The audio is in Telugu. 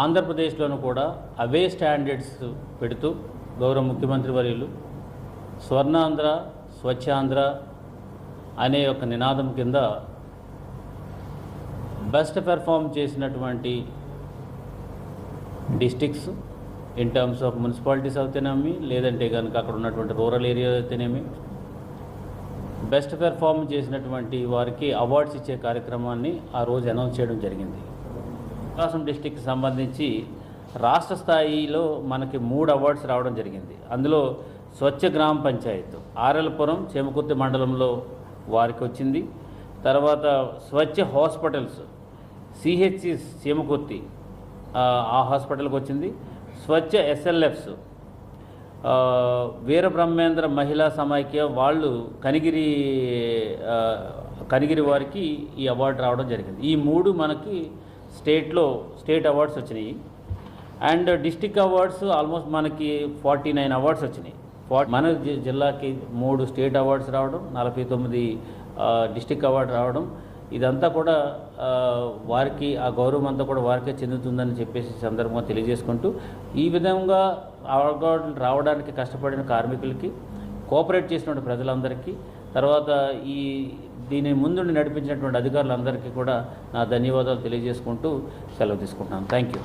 ఆంధ్రప్రదేశ్లోనూ కూడా అవే స్టాండర్డ్స్ పెడుతూ గౌరవ ముఖ్యమంత్రి వర్యులు స్వర్ణాంధ్ర స్వచ్ఛాంధ్ర అనే ఒక నినాదం కింద బెస్ట్ పెర్ఫామ్ చేసినటువంటి districts in terms of municipalities అయితేనేమి లేదంటే కనుక అక్కడ ఉన్నటువంటి రూరల్ ఏరియా అయితేనేమి బెస్ట్ పెర్ఫామ్ చేసినటువంటి వారికి అవార్డ్స్ ఇచ్చే కార్యక్రమాన్ని ఆ రోజు అనౌన్స్ చేయడం జరిగింది. ప్రకాశం డిస్టిక్కి సంబంధించి రాష్ట్ర స్థాయిలో మనకి మూడు అవార్డ్స్ రావడం జరిగింది. అందులో స్వచ్ఛ గ్రామ పంచాయత్ ఆర్ఎల్పురం చెమకుర్తి మండలంలో వారికి వచ్చింది. తర్వాత స్వచ్ఛ హాస్పిటల్స్ సిహెచ్సి చీమకుర్తి ఆ, హాస్పిటల్కి వచ్చింది. స్వచ్ఛ ఎస్ఎల్ఎఫ్స్ వీరబ్రహ్మేంద్ర మహిళా సమైక్య వాళ్ళు కనిగిరి కనిగిరి వారికి ఈ అవార్డు రావడం జరిగింది. ఈ మూడు మనకి స్టేట్లో స్టేట్ అవార్డ్స్ వచ్చినాయి. అండ్ డిస్టిక్ అవార్డ్స్ ఆల్మోస్ట్ మనకి ఫార్టీ నైన్ అవార్డ్స్ వచ్చినాయి. మన జి- జిల్లాకి మూడు స్టేట్ అవార్డ్స్ రావడం నలభై తొమ్మిది డిస్టిక్ అవార్డు రావడం ఇదంతా కూడా వారికి ఆ గౌరవం అంతా కూడా వారికే చెందుతుందని చెప్పేసి సందర్భంగా తెలియజేసుకుంటూ ఈ విధంగా అవార్డు రావడానికి కష్టపడిన కార్మికులకి కోఆపరేట్ చేసినటువంటి ప్రజలందరికీ తర్వాత ఈ దీని ముందుండి నడిపించినటువంటి అధికారులందరికీ కూడా నా ధన్యవాదాలు తెలియజేసుకుంటూ సెలవు తీసుకుంటున్నాను. Thank you